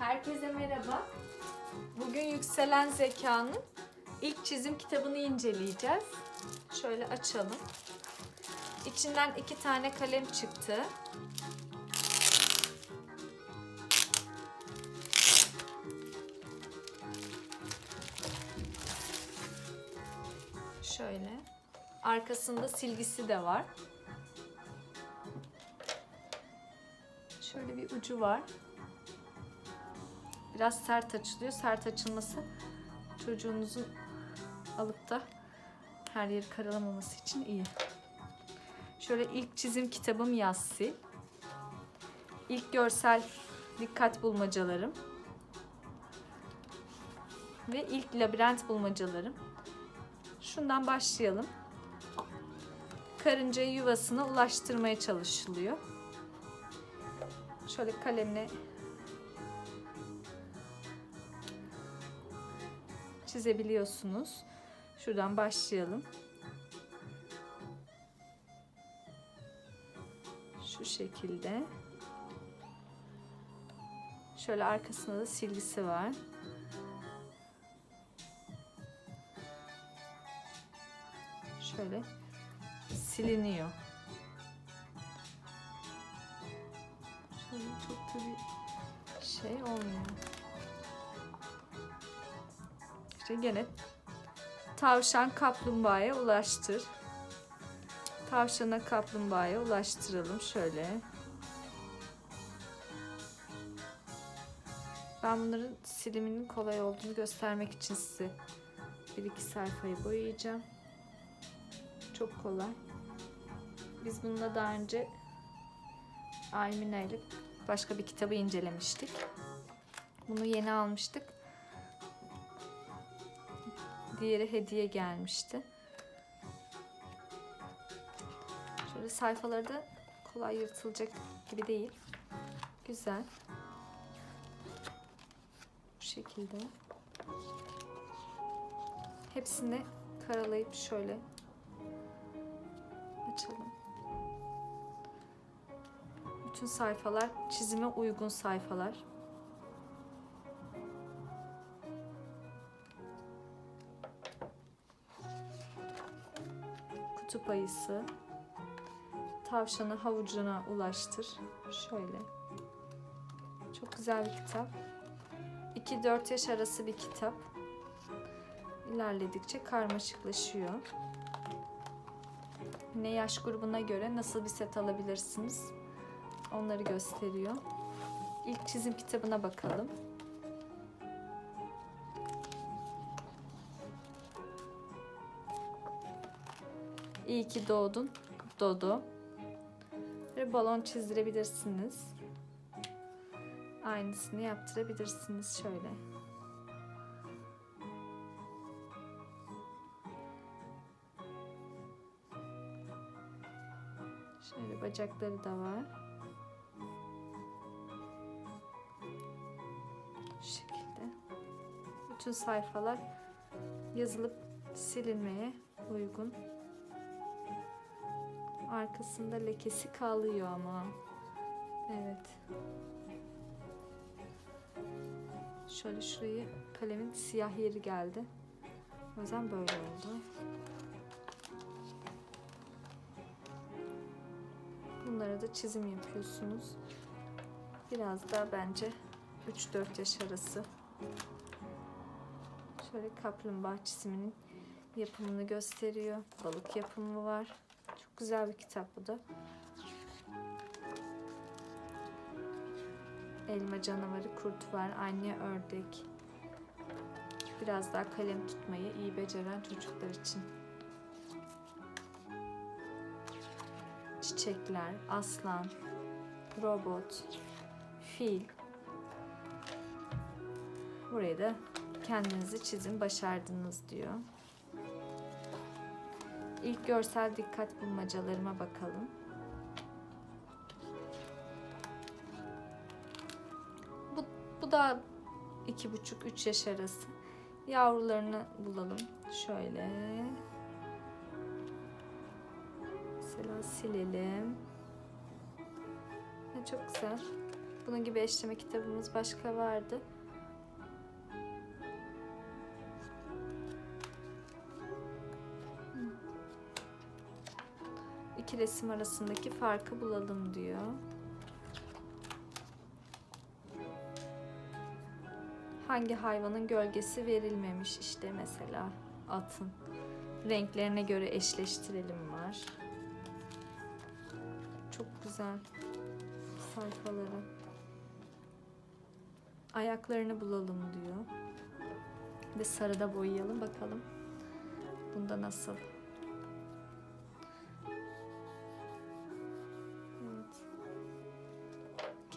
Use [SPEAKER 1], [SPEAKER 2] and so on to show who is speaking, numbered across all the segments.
[SPEAKER 1] Herkese merhaba. Bugün Yükselen Zeka'nın ilk çizim kitabını inceleyeceğiz. Şöyle açalım. İçinden iki tane kalem çıktı. Şöyle. Arkasında silgisi de var. Şöyle bir ucu var. Biraz sert açılıyor. Sert açılması çocuğunuzun alıp da her yeri karalamaması için iyi. Şöyle ilk çizim kitabım Yassi. İlk görsel dikkat bulmacalarım. Ve ilk labirent bulmacalarım. Şundan başlayalım. Karıncayı yuvasına ulaştırmaya çalışılıyor. Şöyle kalemle çizebiliyorsunuz. Şuradan başlayalım. Şu şekilde. Şöyle arkasında da silgisi var. Şöyle siliniyor. Şöyle çok da bir şey olmuyor. İşte gene tavşan kaplumbağaya ulaştır. Tavşana kaplumbağaya ulaştıralım şöyle. Ben bunların siliminin kolay olduğunu göstermek için size bir iki sayfayı boyayacağım. Çok kolay. Biz bununla daha önce Aymina ile başka bir kitabı incelemiştik. Bunu yeni almıştık. Diğeri hediye gelmişti. Şöyle sayfaları da kolay yırtılacak gibi değil. Güzel. Bu şekilde. Hepsini karalayıp şöyle açalım. Bütün sayfalar çizime uygun sayfalar. Kutup ayısı. Tavşanı havucuna ulaştır. Şöyle. Çok güzel bir kitap. 2-4 yaş arası bir kitap. İlerledikçe karmaşıklaşıyor. Yine yaş grubuna göre nasıl bir set alabilirsiniz? Onları gösteriyor. İlk çizim kitabına bakalım. İyi ki doğdun Dodo. Ve balon çizdirebilirsiniz. Aynısını yaptırabilirsiniz şöyle. Şöyle bacakları da var. Şu şekilde. Bütün sayfalar yazılıp silinmeye uygun. Arkasında lekesi kalıyor ama. Evet. Şöyle şurayı kalemin siyah yeri geldi. O yüzden böyle oldu. Bunlara da çizim yapıyorsunuz. Biraz daha bence 3-4 yaş arası. Şöyle kaplumbağa çiziminin yapımını gösteriyor. Balık yapımı var. Güzel bir kitap bu da. Elma canavarı, kurt var, anne ördek. Biraz daha kalem tutmayı iyi beceren çocuklar için. Çiçekler, aslan, robot, fil. Burayı da kendinizi çizin başardınız diyor. İlk görsel dikkat bulmacalarıma bakalım. Bu, bu da iki buçuk üç yaş arası. Yavrularını bulalım. Şöyle. Mesela silelim. Çok güzel. Bunun gibi eşleme kitabımız başka vardı. İki resim arasındaki farkı bulalım diyor. Hangi hayvanın gölgesi verilmemiş işte mesela atın. Renklerine göre eşleştirelim var. Çok güzel sayfaları. Ayaklarını bulalım diyor. Ve sarıda boyayalım bakalım. Bunda nasıl?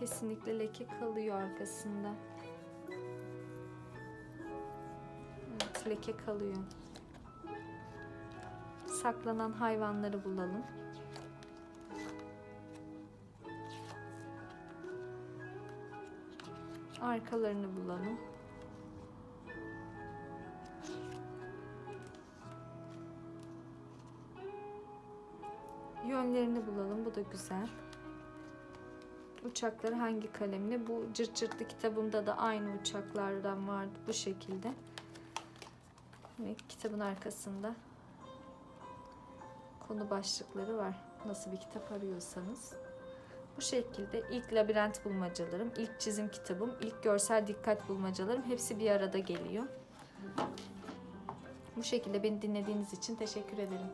[SPEAKER 1] Kesinlikle leke kalıyor arkasında. Evet, leke kalıyor. Saklanan hayvanları bulalım. Arkalarını bulalım. Yönlerini bulalım. Bu da güzel. Uçakları hangi kalemle? Bu cırt cırtlı kitabımda da aynı uçaklardan vardı bu şekilde. Ve kitabın arkasında konu başlıkları var. Nasıl bir kitap arıyorsanız. Bu şekilde ilk labirent bulmacalarım, ilk çizim kitabım, ilk görsel dikkat bulmacalarım hepsi bir arada geliyor. Bu şekilde beni dinlediğiniz için teşekkür ederim.